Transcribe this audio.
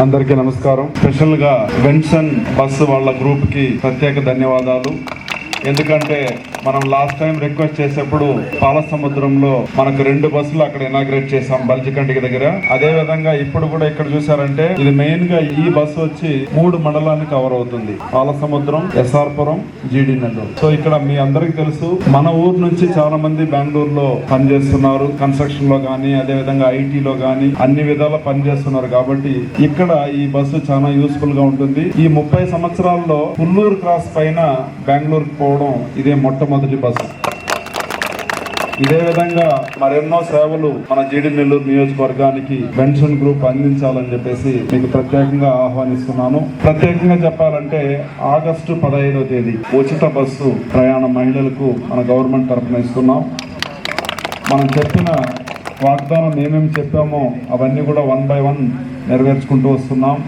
అందరికీ నమస్కారం. స్పెషల్గా వెన్సన్ బస్సు వాళ్ళ గ్రూప్కి ప్రత్యేక ధన్యవాదాలు. ఎందుకంటే మనం లాస్ట్ టైం రిక్వెస్ట్ చేసేప్పుడు పాల సముద్రంలో మనకు రెండు బస్సులు అక్కడ ఇనాగ్రేట్ చేసాం బల్జికంటికి దగ్గర. అదే విధంగా ఇప్పుడు కూడా ఇక్కడ చూసారంటే ఇది మెయిన్గా ఈ బస్సు వచ్చి మూడు మండలాన్ని కవర్ అవుతుంది. పాల సముద్రం ఎస్ఆర్పురం జీడి నెల్లూరు. సో ఇక్కడ మీ అందరికి తెలుసు మన ఊరు నుంచి చాలా మంది బెంగళూరు లో పనిచేస్తున్నారు. కన్స్ట్రక్షన్లో గానీ అదే విధంగా ఐటీ లో గానీ అన్ని విధాల పనిచేస్తున్నారు. కాబట్టి ఇక్కడ ఈ బస్సు చాలా యూస్ఫుల్గా ఉంటుంది. ఈ ముప్పై సంవత్సరాల్లో పుల్లూరు క్రాస్ పైన బెంగళూరుకు పోవడం ఇదే మొట్టమొదటి మొదటి బస్సు ఇదే విధంగా మరెన్నో సేవలు మన జీడి నెల్లూరు నియోజకవర్గానికి పెన్షన్ గ్రూప్ అందించాలని చెప్పేసి మీకు ప్రత్యేకంగా ఆహ్వానిస్తున్నాను. ప్రత్యేకంగా చెప్పాలంటే ఆగస్టు పదహైదో తేదీ ఉచిత బస్సు ప్రయాణ మహిళలకు మన గవర్నమెంట్ తరఫున ఇస్తున్నాం. మనం చెప్పిన వాగ్దానం ఏమేమి చెప్పామో అవన్నీ కూడా వన్ బై వన్ నెరవేర్చుకుంటూ వస్తున్నాం.